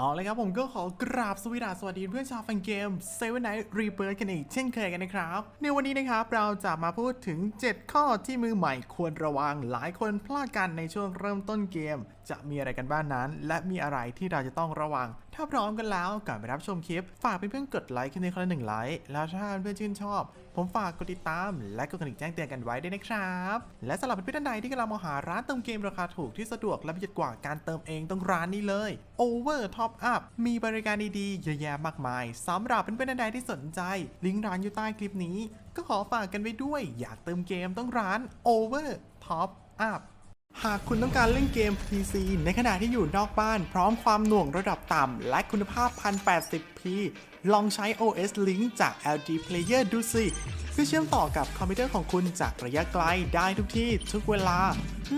เอาเลยครับผมก็ขอกราบสวีดาสวัสดีเพื่อนชาวแฟนเกมเซเว่นไนท์รีเบิร์ตกันอีกเช่นเคยกันนะครับ ในวันนี้นะครับเราจะมาพูดถึง 7 ข้อที่มือใหม่ควรระวังหลายคนพลาดกันในช่วงเริ่มต้นเกม จะมีอะไรกันบ้างนั้น และมีอะไรที่เราจะต้องระวัง ถ้าพร้อมกันแล้วก่อนไปรับชมคลิป ฝากเพื่อนๆกดไลค์คลิปนี้คนละหนึ่งไลค์ แล้วถ้าเพื่อนชื่นชอบ ผมฝากกดติดตาม และกดกระดิ่งแจ้งเตือนกันไว้ด้วยนะครับ และสำหรับเพื่อนๆท่านใดที่กำลังมองหาร้านเติมเกมราคาถูกที่สะดวกและประหยัดกว่าการเติมเองต้องร้านนี้เลย Over Top Up มีบริการดีๆเยอะแยะมากมายสำหรับเพื่อนๆท่านใดที่สนใจ ลิงก์ร้านอยู่ใต้คลิปนี้ ก็ขอฝากกันไว้ด้วย อยากเติมเกมต้องร้าน Over Top Up หากคุณต้องการเล่นเกม PC ในขณะที่อยู่นอกบ้าน พร้อมความหน่วงระดับต่ำ และคุณภาพ 1080p ลองใช้ OS Link จาก LG Player ดูสิเพื่อเชื่อมต่อกับคอมพิวเตอร์ของคุณจากระยะไกลได้ทุกที่ทุกเวลา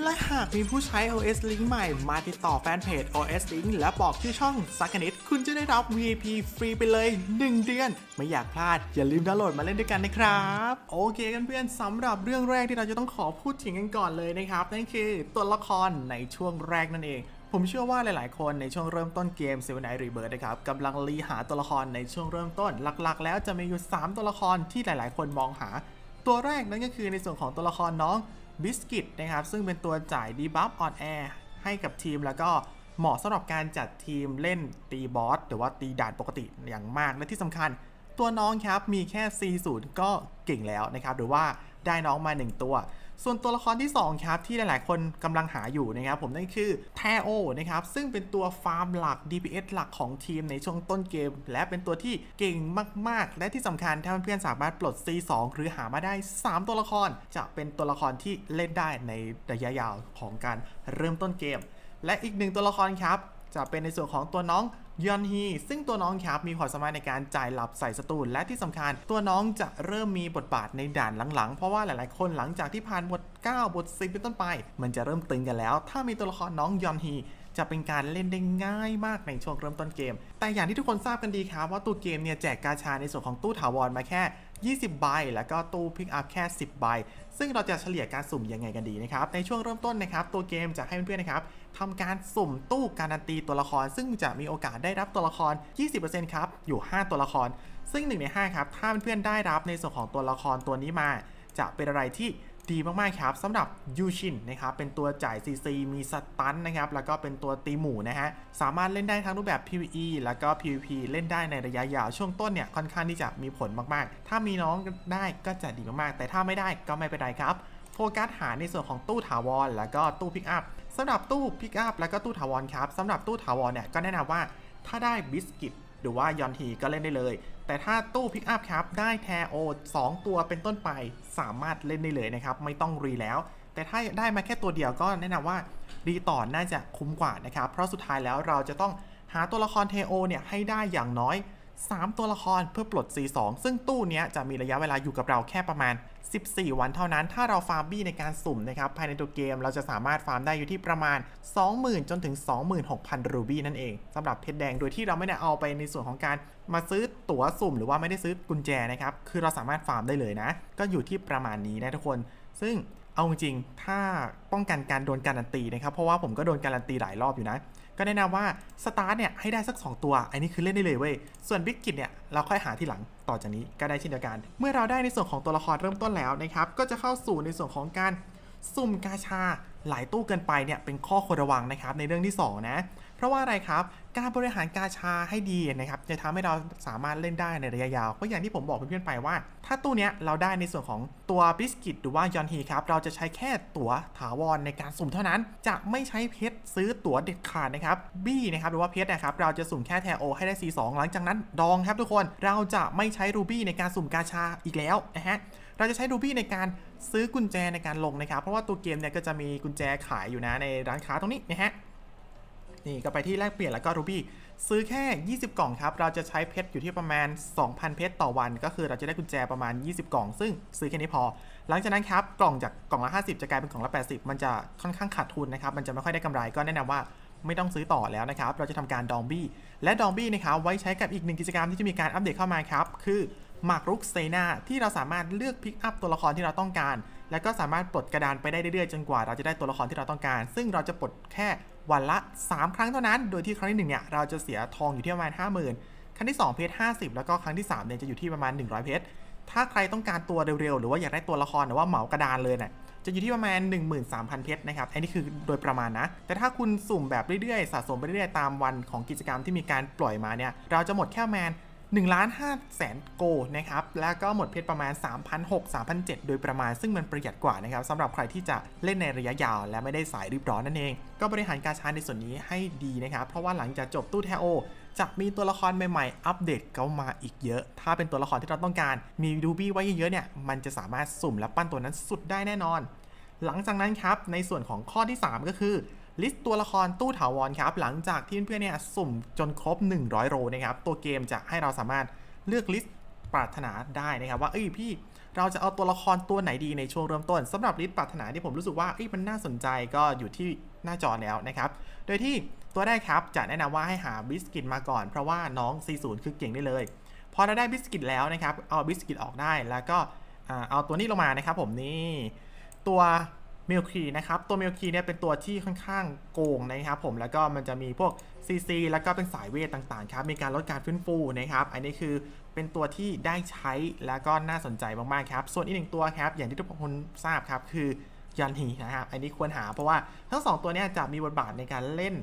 และหากมีผู้ใช้ OS Link ใหม่มาติดต่อแฟนเพจ OS Link และบอกชื่อช่องสักนิดคุณจะได้รับ VIP ฟรีไปเลย 1 เดือน ไม่อยากพลาด อย่าลืมดาวน์โหลดมาเล่นด้วยกันนะครับ โอเคกันเพื่อนสำหรับเรื่องแรกที่เราจะต้องขอพูดถึงกันก่อนเลยนะครับนั่นคือตัวละครในช่วงแรกนั่นเอง ผมเชื่อว่าหลาย ๆ คนในช่วงเริ่มต้นเกม Seven Night Rebirth นะครับกำลังรีหาตัวละครในช่วงเริ่มต้น หลัก ๆ แล้วจะมีอยู่ 3 ตัวละครที่หลาย ๆ คนมองหา ตัวแรกนั่นก็คือในส่วนของตัวละครน้องบิสกิตนะครับซึ่งเป็นตัวจ่ายดีบัฟออนแอร์ให้กับทีมแล้วก็เหมาะสำหรับการจัดทีมเล่นตีบอสหรือว่าตีด่านปกติอย่างมาก และที่สำคัญ ตัวน้องครับมีแค่ C0 ก็เก่งแล้วนะครับหรือว่าได้น้องมา 1 ตัว ส่วนตัวละครที่ 2 ครับ ที่หลาย ๆ คนกำลังหาอยู่นะครับ ผมนั่นคือแทโอนะครับ ซึ่งเป็นตัวฟาร์มหลัก DPS หลักของทีมในช่วงต้นเกม และเป็นตัวที่เก่งมาก ๆ และที่สำคัญถ้าเพื่อนๆสามารถปลด C2 หรือหามาได้ 3 ตัวละคร จะเป็นตัวละครที่เล่นได้ในระยะยาวของการเริ่มต้นเกม และอีกหนึ่งตัวละครครับ จะเป็นในส่วนของตัวน้องยอนฮีซึ่งตัวน้องครับมีความสามารถในการจ่ายหลับใส่ศัตรูและที่สำคัญ ตัวน้องจะเริ่มมีบทบาทในด่านหลังๆ เพราะว่าหลายๆคนหลังจากที่ผ่านบท 9 บท 10 เป็นต้นไป มันจะเริ่มตึงกันแล้ว ถ้ามีตัวละครน้องยอนฮีจะเป็นการเล่นได้ง่ายมากในช่วงเริ่มต้นเกม แต่อย่างที่ทุกคนทราบกันดีครับว่าตัวเกมเนี่ยแจกกาชาในส่วนของตู้ถาวรมาแค่ 20 ใบ แล้วก็ตู้พิกอัพแค่ 10 ใบ ซึ่งเราจะเฉลี่ยการสุ่มยังไงกันดีนะครับ ในช่วงเริ่มต้นนะครับ ตัวเกมจะให้เพื่อนๆนะครับ ทำการสุ่มตู้การันตีตัวละคร ซึ่งจะมีโอกาสได้รับตัวละคร 20%ครับ อยู่ 5 ตัวละคร ซึ่ง 1 ใน 5 ครับ ถ้าเพื่อนๆได้รับในส่วนของตัวละครตัวนี้มา จะเป็นอะไรที่ดีมากๆครับสำหรับยูชินนะครับเป็นตัวจ่าย CC มีสตันนะครับแล้วก็เป็นตัวตีหมู่นะฮะสามารถเล่นได้ทั้งรูปแบบ PVE แล้วก็ PVP เล่นได้ในระยะยาวช่วงต้นเนี่ยค่อนข้างที่จะมีผลมากๆ ถ้ามีน้องได้ก็จะดีมากๆ แต่ถ้าไม่ได้ก็ไม่เป็นไรครับโฟกัสหาในส่วนของตู้ถาวรแล้วก็ตู้พิกอัพ สำหรับตู้พิกอัพแล้วก็ตู้ถาวรครับสำหรับตู้ถาวรเนี่ยก็แนะนำว่าถ้าได้บิสกิตหรือว่ายอนทีก็เล่นได้เลย แต่ถ้าตู้พิกอัพครับได้แทโอ2ตัวเป็นต้นไปสามารถเล่นได้เลยนะครับ ไม่ต้องรีแล้ว แต่ถ้าได้มาแค่ตัวเดียวก็แนะนำว่ารีต่อน่าจะคุ้มกว่านะครับ เพราะสุดท้ายแล้วเราจะต้องหาตัวละครเทโอเนี่ยให้ได้อย่างน้อย 3 ตัวละครเพื่อปลด C2 ซึ่งตู้นี้จะมีระยะเวลาอยู่กับเราแค่ประมาณ 14 วันเท่านั้น ถ้าเราฟาร์มบี้ในการสุ่มนะครับ ภายในตัวเกมเราจะสามารถฟาร์มได้อยู่ที่ประมาณ 20,000 จนถึง 26,000 รูบี้นั่นเองสำหรับเพชรแดงโดยที่เราไม่ได้เอาไปในส่วนของการมาซื้อตั๋วสุ่ม หรือว่าไม่ได้ซื้อกุญแจนะครับ คือเราสามารถฟาร์มได้เลยนะ ก็อยู่ที่ประมาณนี้นะทุกคน ซึ่งเอาจริง ถ้าป้องกันการโดนการันตีนะครับ เพราะว่าผมก็โดนการันตีหลายรอบอยู่นะ ก็แนะนำว่าสตาร์ทเนี่ยให้ได้สัก 2 ตัว อันนี้คือเล่นได้เลยเว้ย ส่วนบิ๊กกิตเนี่ยเราค่อยหาทีหลังต่อจากนี้ก็ได้เช่นเดียวกัน เมื่อเราได้ในส่วนของตัวละครเริ่มต้นแล้วนะครับ ก็จะเข้าสู่ในส่วนของการสุ่มกาชาหลายตู้เกินไปเนี่ยเป็นข้อควรระวังนะครับในเรื่องที่สองนะ เพราะว่าอะไรครับ การบริหารกาชาให้ดีนะครับจะทำให้เราสามารถเล่นได้ในระยะยาวเพราะอย่างที่ผมบอกเพื่อนๆไปว่า ถ้าตู้เนี้ยเราได้ในส่วนของตัวบิสกิตหรือว่ายอนฮีครับเราจะใช้แค่ตั๋วถาวรในการสุ่มเท่านั้น จะไม่ใช้เพชรซื้อตั๋วเด็ดขาดนะครับบี้นะครับหรือว่าเพชรนะครับเราจะสุ่มแค่แทโอให้ได้ C2 หลังจากนั้นดองครับทุกคนเราจะไม่ใช้รูบี้ในการสุ่มกาชาอีกแล้วนะฮะเราจะใช้รูบี้ในการซื้อกุญแจในการลงนะครับเพราะว่าตัวเกมเนี่ยก็จะมีกุญแจขายอยู่นะในร้านค้าตรงนี้นะฮะ นี่ก็ไปที่แลกเปลี่ยนแล้วก็รูบี้ซื้อแค่ 20 กล่องครับ เราจะใช้เพชรอยู่ที่ประมาณ 2,000 เพชรต่อวัน ก็คือเราจะได้กุญแจประมาณ 20 กล่อง ซึ่งซื้อแค่นี้พอ หลังจากนั้นครับกล่องจากกล่องละ 50 จะกลายเป็นกล่องละ 80 มันจะค่อนข้างขาดทุนนะครับมันจะไม่ค่อยได้กำไรก็แนะนำว่าไม่ต้องซื้อต่อแล้วนะครับ เราจะทำการดองบี้ และดองบี้นะครับไว้ใช้กับอีกหนึ่งกิจกรรมที่จะมีการอัปเดตเข้ามาครับ คือหมากรุกเซนาที่เราสามารถเลือกพิกอัพตัวละครที่เราต้องการ แล้วก็สามารถปลดกระดานไปได้เรื่อยๆ จนกว่าเราจะได้ตัวละครที่เราต้องการ ซึ่งเราจะปลดแค่ วันละ 3 ครั้งเท่านั้น โดยที่ครั้งที่1เนี่ยเราจะเสียทองอยู่ที่ประมาณ 50,000 ครั้งที่ 2 เพชร50 แล้วก็ครั้งที่3เนี่ยจะอยู่ที่ประมาณ 100 เพชร ถ้าใครต้องการตัวเร็วๆ หรือว่าอยากได้ตัวละครหรือว่าเหมากระดานเลยเนี่ยจะอยู่ที่ประมาณ 13,000 เพชรนะครับ อันนี้คือโดยประมาณนะ แต่ถ้าคุณสุ่มแบบเรื่อยๆ สะสมไปเรื่อยๆ ตามวันของกิจกรรมที่มีการปล่อยมาเนี่ย เราจะหมดแค่ประมาณ 1ล้าน5แสนโกนะครับ แล้วก็หมดเพชรประมาณ 3,600 3,700 โดยประมาณซึ่งมันประหยัดกว่านะครับสำหรับใครที่จะเล่นในระยะยาว และไม่ได้สายรีบร้อนนั่นเอง ก็บริหารการช้ในส่วนนี้ให้ดีนะครับ เพราะว่าหลังจากจบตู้แทโอจะมีตัวละครใหม่ๆ อัปเดตเข้ามาอีกเยอะ ถ้าเป็นตัวละครที่เราต้องการ มีดูบี้ไว้เยอะๆเนี่ย มันจะสามารถสุ่มและปั้นตัวนั้นสุดได้แน่นอน หลังจากนั้นครับ ในส่วนของข้อที่ 3 ก็คือ ลิสต์ตัวละครตู้ถาวรครับ หลังจากที่เพื่อนๆเนี่ยสุ่มจนครบ 100 โรนะครับ ตัวเกมจะให้เราสามารถเลือกลิสต์ปรารถนาได้นะครับ ว่าเอ้ยพี่เราจะเอาตัวละครตัวไหนดีในช่วงเริ่มต้นสำหรับลิสต์ปรารถนาที่ผมรู้สึกว่าเอ้ยมันน่าสนใจก็อยู่ที่หน้าจอแล้วนะครับ โดยที่ตัวแรกครับจะแนะนำว่าให้หาบิสกิตมาก่อน เพราะว่าน้อง 40 คือเก่งได้เลย พอเราได้บิสกิตแล้วนะครับ เอาบิสกิตออกได้แล้วก็เอาตัวนี้ลงมานะครับผมนี่ตัว มลคีนะครับ ตัวเมลคีเนี่ยเป็นตัวที่ค่อนข้างโกงนะครับผมแล้วก็มันจะมีพวก CC แล้วก็เป็นสายเวทต่างๆครับมีการลดการฟื้นฟูนะครับ อันนี้คือเป็นตัวที่ได้ใช้แล้วก็น่าสนใจมากๆครับ ส่วนอีกหนึ่งตัวครับ อย่างที่ทุกคนทราบครับคือยันฮีนะครับอันนี้ควรหาเพราะว่าทั้งสองตัวเนี้จะมีบทบาทในการเล่น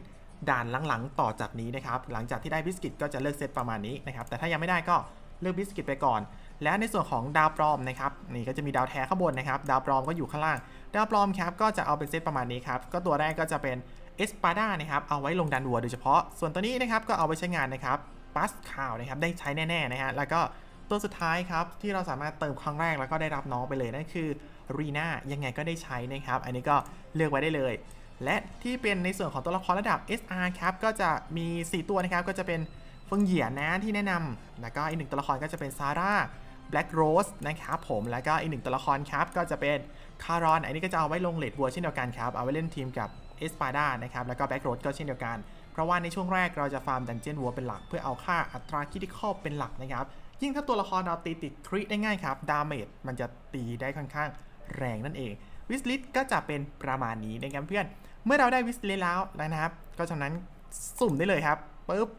ด่านหลังๆ ต่อจากนี้นะครับหลังจากที่ได้บิสกิตก็จะเลือกเซตประมาณนี้นะครับแต่ถ้ายังไม่ได้ก็เลือกบิสกิตไปก่อน และในส่วนของดาวปลอมนะครับนี่ก็จะมีดาวแท้ข้างบนนะครับดาวปลอมก็อยู่ข้างล่าง ดาวปลอมครับก็จะเอาเป็นเซตประมาณนี้ครับก็ตัวแรกก็จะเป็นเอสปาดานะครับเอาไว้ลงดันวัวโดยเฉพาะ ส่วนตัวนี้นะครับก็เอาไว้ใช้งานนะครับปัสข่าวนะครับได้ใช้แน่ๆนะฮะแล้วก็ตัวสุดท้ายครับที่เราสามารถเติมครั้งแรกแล้วก็ได้รับน้องไปเลยนั่นคือรีน่ายังไงก็ได้ใช้นะครับ อันนี้ก็เลือกไว้ได้เลย และที่เป็นในส่วนของตัวละครระดับ SR ครับก็จะมี 4 ตัวนะครับก็จะเป็นเฟิงเหยียนนะที่แนะนำแล้วก็อีกหนึ่งตัวละครก็จะเป็นซาร่า Black Rose นะครับผมแล้วก็อีกหนึ่งตัวละครครับ ก็จะเป็นคารอน อันนี้ก็จะเอาไว้ลงเลดบัวเช่นเดียวกันครับ เอาไว้เล่นทีมกับเอสปาดานะครับ แล้วก็ Black Rose ก็เช่นเดียวกัน เพราะว่าในช่วงแรกเราจะฟาร์มดันเจียนวัวเป็นหลัก เพื่อเอาค่าอัตราคิติคอลเป็นหลักนะครับ ยิ่งถ้าตัวละครเราตีติดคริได้ง่ายครับ ดาเมจมันจะตีได้ค่อนข้างแรงนั่นเอง วิสลิตก็จะเป็นประมาณนี้นะครับเพื่อน เมื่อเราได้วิสลิตแล้วนะครับ ก็ฉะนั้นสุ่มได้เลยครับปุ๊บ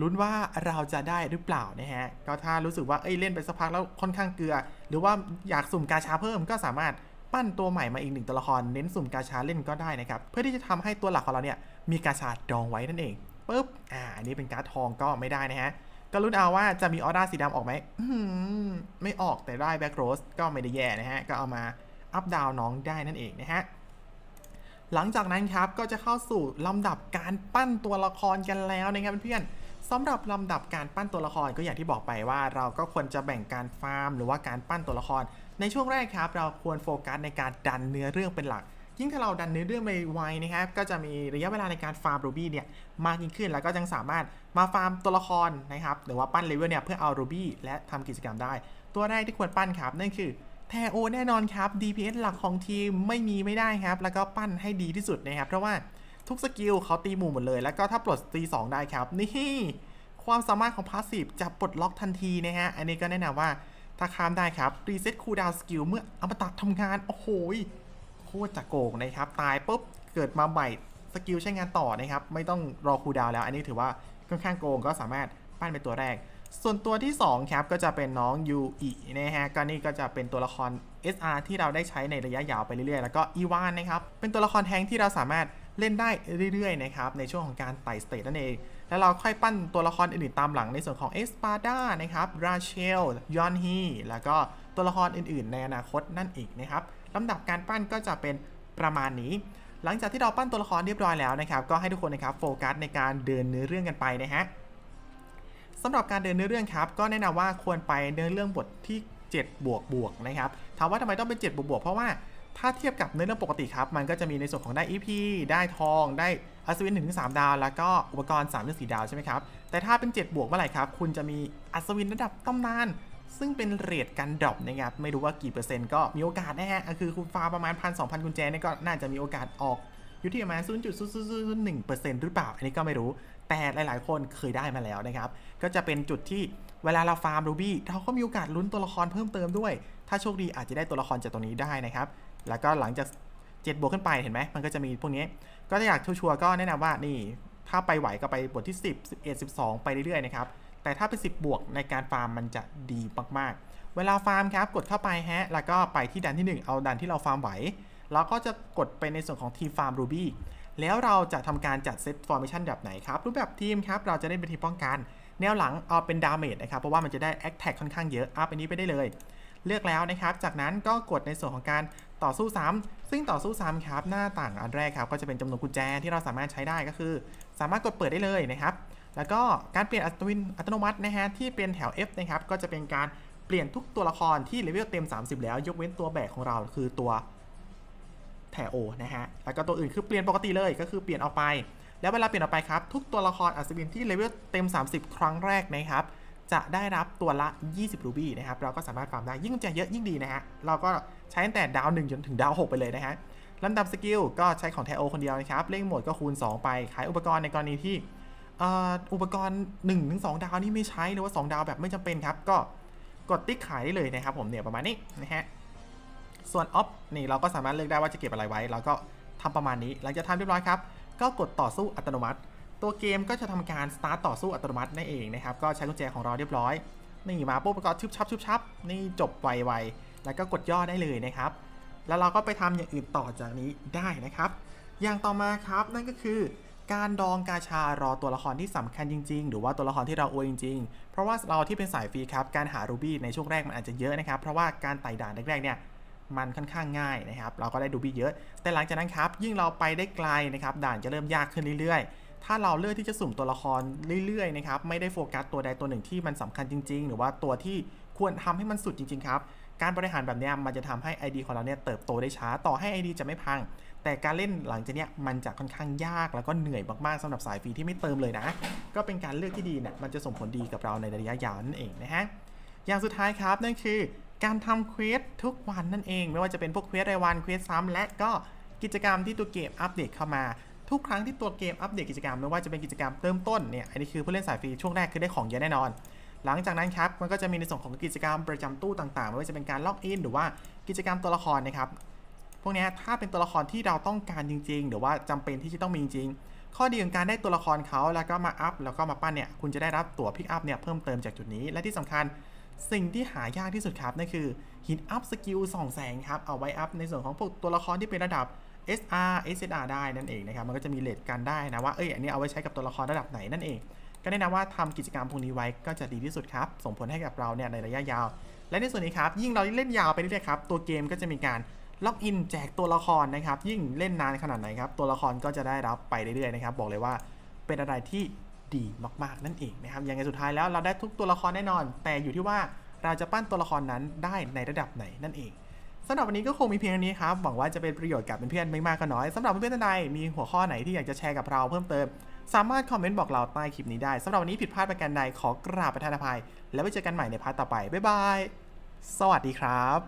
ลุ้นว่าเราจะได้หรือเปล่านะฮะ ก็ถ้ารู้สึกว่าเอ้ยเล่นไปสักพักแล้วค่อนข้างเกลือ หรือว่าอยากสุ่มกาชาเพิ่มก็สามารถปั้นตัวใหม่มาอีกหนึ่งตัวละครเน้นสุ่มกาชาเล่นก็ได้นะครับ เพื่อที่จะทำให้ตัวหลักของเราเนี่ยมีกาชาดองไว้นั่นเองปุ๊บอ่าอันนี้เป็นการ์ดทองก็ไม่ได้นะฮะก็ลุ้นเอาว่าจะมีออร่าสีดำออกไหมไม่ออกแต่ได้แบ็กโรสก็ไม่ได้แย่นะฮะก็เอามาอัพดาวน้องได้นั่นเองนะฮะหลังจากนั้นครับก็จะเข้าสู่ลำดับการปั้นตัวละครกันแล้วนะครับเพื่อนๆ สำหรับลำดับการปั้นตัวละครก็อย่างที่บอกไปว่า เราก็ควรจะแบ่งการฟาร์ม หรือว่าการปั้นตัวละคร ในช่วงแรกครับ เราควรโฟกัสในการดันเนื้อเรื่องเป็นหลัก ยิ่งถ้าเราดันเนื้อเรื่องไปไวนะครับก็จะมีระยะเวลาในการฟาร์มรูบี้เนี่ยมากยิ่งขึ้นแล้วก็ยังสามารถมาฟาร์มตัวละครนะครับหรือว่าปั้นเลเวลเนี่ยเพื่อเอารูบี้และทำกิจกรรมได้ ตัวแรกที่ควรปั้นครับนั่นคือแทโอแน่นอนครับ DPS หลักของทีมไม่มีไม่ได้ครับ แล้วก็ปั้นให้ดีที่สุดนะครับ เพราะว่า ทุกสกิลเขาตีหมู่หมดเลย แล้วก็ถ้าปลดตี2ได้ครับ นี่ความสามารถของพาสซีฟจะปลดล็อกทันทีนะฮะ อันนี้ก็แนะนำว่าถ้าข้ามได้ครับ รีเซ็ตคูลดาวสกิลเมื่ออมตะทำงาน โอ้โหยโคตรจะโกงนะครับ ตายปุ๊บ เกิดมาใหม่สกิลใช้งานต่อนะครับ ไม่ต้องรอคูลดาวแล้ว อันนี้ถือว่าค่อนข้างโกงก็สามารถปั้นเป็นตัวแรก ส่วนตัวที่ 2 ครับ ก็จะเป็นน้องยูอินะฮะก็นี่ก็จะเป็นตัวละคร SR ที่เราได้ใช้ในระยะยาวไปเรื่อยๆ แล้วก็อีวานนะครับ เป็นตัวละครแทงที่เราสามารถ เล่นได้เรื่อยๆนะครับในช่วงของการไต่สเตตนั่นเอง แล้วเราค่อยปั้นตัวละครอื่นๆตามหลังในส่วนของเอสปาดานะครับราเชลยอนฮีแล้วก็ตัวละครอื่นๆ ในอนาคตนั่นอีกนะครับลำดับการปั้นก็จะเป็นประมาณนี้ หลังจากที่เราปั้นตัวละครเรียบร้อยแล้วนะครับ ก็ให้ทุกคนนะครับโฟกัสในการเดินเนื้อเรื่องกันไปนะฮะสำหรับการเดินเนื้อเรื่องครับก็แนะนำว่าควรไปเนื้อเรื่องบทที่ 7 บวกบวกนะครับถามว่าทำไมต้องเป็น 7 บวกบวกเพราะว่า ถ้าเทียบกับเนื้อเรื่องปกติครับ มันก็จะมีในส่วนของได้ EP ได้ทอง ได้อัศวิน1ถึง3ดาว แล้วก็อุปกรณ์3ถึง4ดาวใช่ไหมครับ แต่ถ้าเป็น 7 บวกเมื่อไหร่ครับ คุณจะมีอัศวินระดับตำนาน ซึ่งเป็นเรทการดรอปนะครับ ไม่รู้ว่ากี่เปอร์เซ็นต์ก็มีโอกาสนะฮะ คือคุณฟาร์ประมาณพันสองพันกุญแจเนี่ยก็น่าจะมีโอกาสออกอยู่ที่ประมาณ0.001%หรือเปล่า อันนี้ก็ไม่รู้ แต่หลาย ๆ คนเคยได้มาแล้วนะครับ ก็จะเป็นจุดที่ เวลาเราฟาร์มรูบี้เราก็มีโอกาสลุ้นตัวละครเพิ่มเติมด้วย ถ้าโชคดีอาจจะได้ตัวละครจากตรงนี้ได้นะครับ แล้วก็หลังจาก7บวกขึ้นไปเห็นไหมมันก็จะมีพวกนี้ ก็ถ้าอยากชัวร์ก็แนะนำว่านี่ถ้าไปไหวก็ไปบทที่ 10 11 12 ไปเรื่อยๆนะครับแต่ถ้าเป็น 10 บวกในการฟาร์มมันจะดีมากๆ เวลาฟาร์มครับกดเข้าไปฮะ แล้วก็ไปที่ดันที่ 1 เอาดันที่เราฟาร์มไหว เราก็จะกดไปในส่วนของทีมฟาร์ม Ruby แล้วเราจะทำการจัดเซตฟอร์เมชันแบบไหนครับ รูปแบบทีมครับ เราจะเล่นเป็นทีมป้องกัน แนวหลังเอาเป็นดาเมจนะครับ เพราะว่ามันจะได้แอคแท็กค่อนข้างเยอะอัพอันนี้ไปได้เลย เลือกแล้วนะครับ จากนั้นก็กดในส่วนของการต่อสู้ซ้ำซึ่งต่อสู้ซ้ำครับ หน้าต่างอันแรกครับ ก็จะเป็นจำนวนกุญแจที่เราสามารถใช้ได้ก็คือ สามารถกดเปิดได้เลยนะครับ แล้วก็การเปลี่ยนอัตวินอัตโนมัตินะฮะที่เป็นแถว F นะครับ ก็จะเป็นการเปลี่ยนทุกตัวละครที่เลเวลเต็ม 30 แล้ว ยกเว้นตัวแบกของเราคือตัวแถว O นะฮะ แล้วก็ตัวอื่นคือเปลี่ยนปกติเลย ก็คือเปลี่ยนออกไป แล้วเวลาเปลี่ยนออกไปครับ ทุกตัวละครอัศวินที่เลเวลเต็ม 30 ครั้งแรกนะครับ จะได้รับตัวละ 20 รูบี้นะครับ เราก็สามารถฟาร์มได้ ยิ่งกุญแจเยอะยิ่งดีนะฮะ เราก็ใช้ตั้งแต่ดาว 1 จนถึงดาว 6 ไปเลยนะฮะลำดับสกิลก็ใช้ของแทโอคนเดียวนะครับเร่งโหมดก็คูณ 2 ไป ขายอุปกรณ์ในกรณีที่อ,อุปกรณ์1-2ถึง2ดาวนี่ไม่ใช้หรือว่า 2 ดาวแบบไม่จำเป็นครับ ก็กดติ๊กขายได้เลยนะครับผมเนี่ยประมาณนี้นะฮะ ส่วนออฟนี่เราก็สามารถเลือกได้ว่าจะเก็บอะไรไว้ เราก็ทำประมาณนี้ หลังจากทำเรียบร้อยครับ ก็กดต่อสู้อัตโนมัติ ตัวเกมก็จะทำการสตาร์ทต่อสู้อัตโนมัตินั่นเองนะครับ ก็ใช้กุญแจของเราเรียบร้อย นี่มาปุ๊บก็ชึบชับชึบชับนี่จบไวๆ แล้วก็กดย่อได้เลยนะครับ แล้วเราก็ไปทำอย่างอื่นต่อจากนี้ได้นะครับ อย่างต่อมาครับนั่นก็คือการดองกาชารอตัวละครที่สำคัญจริง ๆ หรือว่าตัวละครที่เราอวยจริง ๆ เพราะว่าเราที่เป็นสายฟรีครับ การหารูบี้ในช่วงแรกมันอาจจะเยอะนะครับ เพราะว่าการไต่ด่านแรกๆเนี่ย มันค่อนข้างง่ายนะครับ เราก็ได้ดูบี้เยอะ แต่หลังจากนั้นครับ ยิ่งเราไปได้ไกลนะครับ ด่านจะเริ่มยากขึ้นเรื่อยๆ ถ้าเราเลือกที่จะสุ่มตัวละครเรื่อยๆนะครับ ไม่ได้โฟกัสตัวใดตัวหนึ่งที่มันสำคัญจริง ๆ หรือว่าตัวที่ควรทำให้มันสุดจริง ๆ ครับ การบริหารแบบนี้มันจะทำให้ ID ของเราเนี่ยเติบโตได้ช้า ต่อให้ ID จะไม่พัง แต่การเล่นหลังจากนี้มันจะค่อนข้างยากแล้วก็เหนื่อยมากๆสำหรับสายฟรีที่ไม่เติมเลยนะ ก็เป็นการเลือกที่ดีเนี่ยมันจะส่งผลดีกับเราในระยะยาวนั่นเองนะฮะ อย่างสุดท้ายครับนั่นคือ การทำเควสทุกวันนั่นเอง ไม่ว่าจะเป็นพวกเควสรายวันเควสซ้ำและก็กิจกรรมที่ตัวเกมอัปเดตเข้ามา ทุกครั้งที่ตัวเกมอัปเดตกิจกรรมไม่ว่าจะเป็นกิจกรรมเริ่มต้นเนี่ยอันนี้คือผู้เล่นสายฟรีช่วงแรกคือได้ของเยอะแน่นอน หลังจากนั้นครับมันก็จะมีในส่วนของกิจกรรมประจำตู้ต่างๆ ไม่ว่าจะเป็นการล็อกอินหรือว่ากิจกรรมตัวละครนะครับพวกนี้ถ้าเป็นตัวละครที่เราต้องการจริง ๆ หรือว่าจำเป็นที่จะต้องมีจริงข้อดีของการได้ตัวละครเขาแล้วก็มาอัพแล้วก็มาปั้นเนี่ยคุณจะได้รับตั๋วพิกอัพเนี่ยเพิ่มเติมจากจุดนี้และที่สำคัญ สิ่งที่หายากที่สุดครับนั่นคือหินอัพสกิลส่องแสงครับ เอาไว้อัพในส่วนของพวกตัวละครที่เป็นระดับ SR SSR ได้นั่นเองนะครับ มันก็จะมีเลทกันได้นะว่า เอ้ย อันนี้เอาไว้ใช้กับตัวละครระดับไหนนั่นเอง ก็แนะนำว่าทำกิจกรรมพวกนี้ไว้ก็จะดีที่สุดครับ ส่งผลให้กับเราเนี่ยในระยะยาว และในส่วนนี้ครับ ยิ่งเราเล่นยาวไปเรื่อยๆครับ ตัวเกมก็จะมีการล็อกอินแจกตัวละครนะครับ ยิ่งเล่นนานขนาดไหนครับ ตัวละครก็จะได้รับไปเรื่อยๆนะครับ บอกเลยว่าเป็นอะไรที่ ดีมากๆ นั่นเองนะครับยังไงสุดท้ายแล้วเราได้ทุกตัวละครแน่นอน แต่อยู่ที่ว่าเราจะปั้นตัวละครนั้นได้ในระดับไหนนั่นเองสำหรับวันนี้ก็คงมีเพียงเท่านี้ครับ หวังว่าจะเป็นประโยชน์กับเพื่อนๆไม่มากก็น้อยสำหรับเพื่อนๆท่านใดมีหัวข้อไหนที่อยากจะแชร์กับเราเพิ่มเติม สามารถคอมเมนต์บอกเราใต้คลิปนี้ได้สำหรับวันนี้ผิดพลาดประการใดขอกราบประทานอภัย แล้วไว้เจอกันใหม่ในพาร์ทต่อไปบ๊ายบายสวัสดีครับ